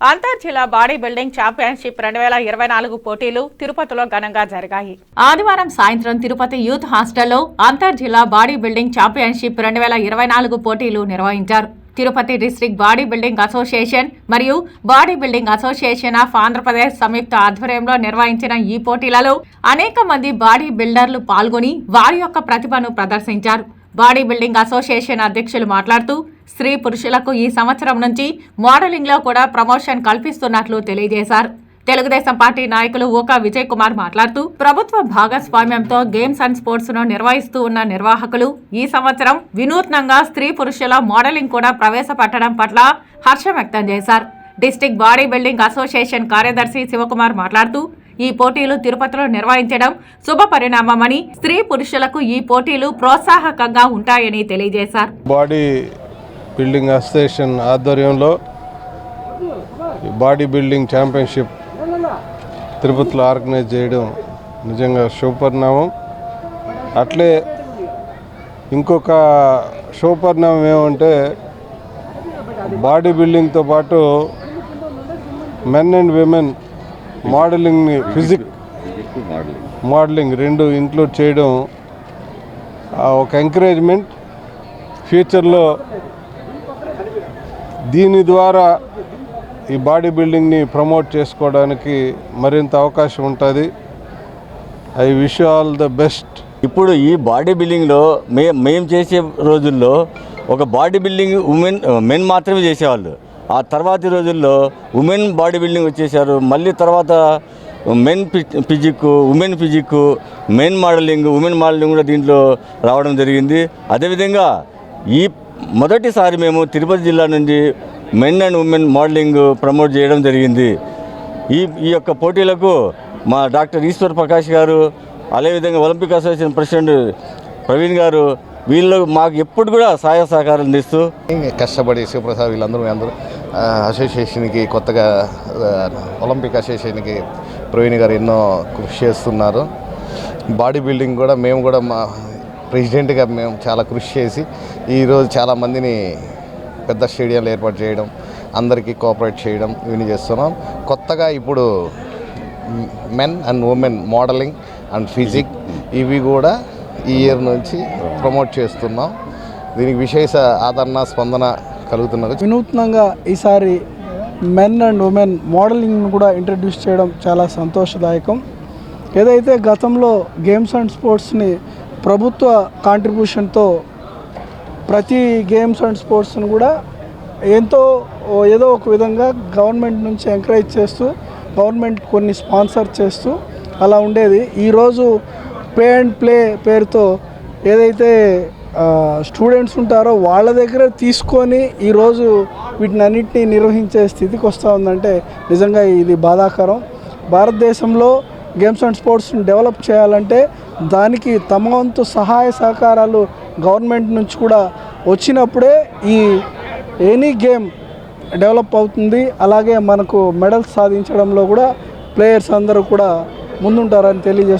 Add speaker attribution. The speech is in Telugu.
Speaker 1: అంతర్ జిల్లా బాడీ బిల్డింగ్ ఛాంపియన్షిప్ రెండు వేల ఇరవై నాలుగు పోటీలు తిరుపతిలో ఘనంగా జరిగాయి. ఆదివారం సాయంత్రం తిరుపతి యూత్ హాస్టల్లో అంతర్ జిల్లా బాడీ బిల్డింగ్ ఛాంపియన్షిప్ రెండు వేల ఇరవై నాలుగు పోటీలు నిర్వహించారు. Tirupati district body building association మరియు body building association of Andhra Pradesh సంయుక్త ఆధ్వర్యంలో నిర్వహించిన ఈ పోటీలలో అనేక మంది బాడీ బిల్డర్లు పాల్గొని వారి యొక్క ప్రతిభను ప్రదర్శించారు. బాడీ బిల్డింగ్ అసోసియేషన్ అధ్యక్షులు మాట్లాడుతూ స్త్రీ పురుషులకు ఈ సంవత్సరం నుంచి మోడలింగ్లో కూడా ప్రమోషన్ కల్పిస్తున్నట్లు తెలియజేశారు. తెలుగుదేశం పార్టీ నాయకులు ఊకా విజయ్ కుమార్ మాట్లాడుతూ ప్రభుత్వ భాగస్వామ్యంతో గేమ్స్ అండ్ స్పోర్ట్స్ను నిర్వహిస్తూ ఉన్న నిర్వాహకులు ఈ సంవత్సరం వినూత్నంగా స్త్రీ పురుషుల మోడలింగ్ కూడా ప్రవేశపెట్టడం పట్ల హర్షం వ్యక్తం చేశారు. డిస్టిక్ బాడీ బిల్డింగ్ అసోసియేషన్ కార్యదర్శి శివకుమార్ మాట్లాడుతూ ఈ పోటీలు తిరుపతిలో నిర్వహించడం శుభ పరిణామమని స్త్రీ పురుషులకు ఈ పోటీలు ప్రోత్సాహకంగా ఉంటాయని తెలియజేశారు.
Speaker 2: బాడీ బిల్డింగ్ అసోసియేషన్ ఆధ్వర్యంలో బాడీ బిల్డింగ్ ఛాంపియన్షిప్ తిరుపతిలో ఆర్గనైజ్ చేయడం నిజంగా శుభపరిణామం. అట్లే ఇంకొక శుభపరిణామం ఏమంటే బాడీ బిల్డింగ్తో పాటు మెన్ అండ్ విమెన్ మోడలింగ్ని ఫిజిక్ మోడలింగ్ రెండు ఇంక్లూడ్ చేయడం ఒక ఎంకరేజ్మెంట్ ఫ్యూచర్లో దీని ద్వారా ఈ బాడీ బిల్డింగ్ని ప్రమోట్ చేసుకోవడానికి మరింత అవకాశం ఉంటుంది. I wish all the best.
Speaker 3: ఇప్పుడు ఈ బాడీ బిల్డింగ్లో మే మేము చేసే రోజుల్లో ఒక బాడీ బిల్డింగ్ ఉమెన్ మెన్ మాత్రమే చేసేవాళ్ళు. ఆ తర్వాతి రోజుల్లో ఉమెన్ బాడీ బిల్డింగ్ వచ్చేసారు. మళ్ళీ తర్వాత men physique women physique men modelling women modelling కూడా దీంట్లో రావడం జరిగింది. అదేవిధంగా ఈ మొదటిసారి మేము తిరుపతి జిల్లా నుండి men and women modelling promote చేయడం జరిగింది. ఈ ఈ యొక్క పోటీలకు మా డాక్టర్ ఈశ్వర్ ప్రకాష్ గారు అదేవిధంగా ఒలింపిక్ అసోసియేషన్ ప్రెసిడెంట్ ప్రవీణ్ గారు వీళ్ళు మాకు ఎప్పుడు కూడా సహాయ సహకారం అందిస్తూ
Speaker 4: కష్టపడి శివప్రసాద్ వీళ్ళందరూ అందరూ అసోసియేషన్కి కొత్తగా ఒలింపిక్ అసోసియేషన్కి ప్రవీణ్ గారు ఎన్నో కృషి చేస్తున్నారు. బాడీ బిల్డింగ్ కూడా మేము కూడా మా ప్రెసిడెంట్గా మేము చాలా కృషి చేసి ఈరోజు చాలామందిని పెద్ద స్టేడియంలో ఏర్పాటు చేయడం అందరికీ కోఆపరేట్ చేయడం ఇవన్నీ చేస్తున్నాం. కొత్తగా ఇప్పుడు men and women modelling and physique ఇవి కూడా ఈ ఇయర్ నుంచి ప్రమోట్ చేస్తున్నాం. దీనికి విశేష ఆదరణ స్పందన కలుగుతున్నది.
Speaker 5: వినూత్నంగా ఈసారి మెన్ అండ్ ఉమెన్ మోడలింగ్ను కూడా ఇంట్రడ్యూస్ చేయడం చాలా సంతోషదాయకం. ఏదైతే గతంలో గేమ్స్ అండ్ స్పోర్ట్స్ని ప్రభుత్వ కాంట్రిబ్యూషన్తో ప్రతి గేమ్స్ అండ్ స్పోర్ట్స్ను కూడా ఎంతో ఏదో ఒక విధంగా గవర్నమెంట్ నుంచి ఎంకరేజ్ చేస్తూ గవర్నమెంట్ కొన్ని స్పాన్సర్ చేస్తూ అలా ఉండేది. ఈరోజు పే అండ్ ప్లే పేరుతో ఏదైతే స్టూడెంట్స్ ఉంటారో వాళ్ళ దగ్గర తీసుకొని ఈరోజు వీటిని అన్నింటినీ నిర్వహించే స్థితికి వస్తూ ఉందంటే నిజంగా ఇది బాధాకరం. భారతదేశంలో గేమ్స్ అండ్ స్పోర్ట్స్ని డెవలప్ చేయాలంటే దానికి తమ వంతు సహాయ సహకారాలు గవర్నమెంట్ నుంచి కూడా వచ్చినప్పుడే ఈ ఎనీ గేమ్ డెవలప్ అవుతుంది. అలాగే మనకు మెడల్స్ సాధించడంలో కూడా ప్లేయర్స్ అందరూ కూడా ముందుంటారని తెలియజేస్తున్నారు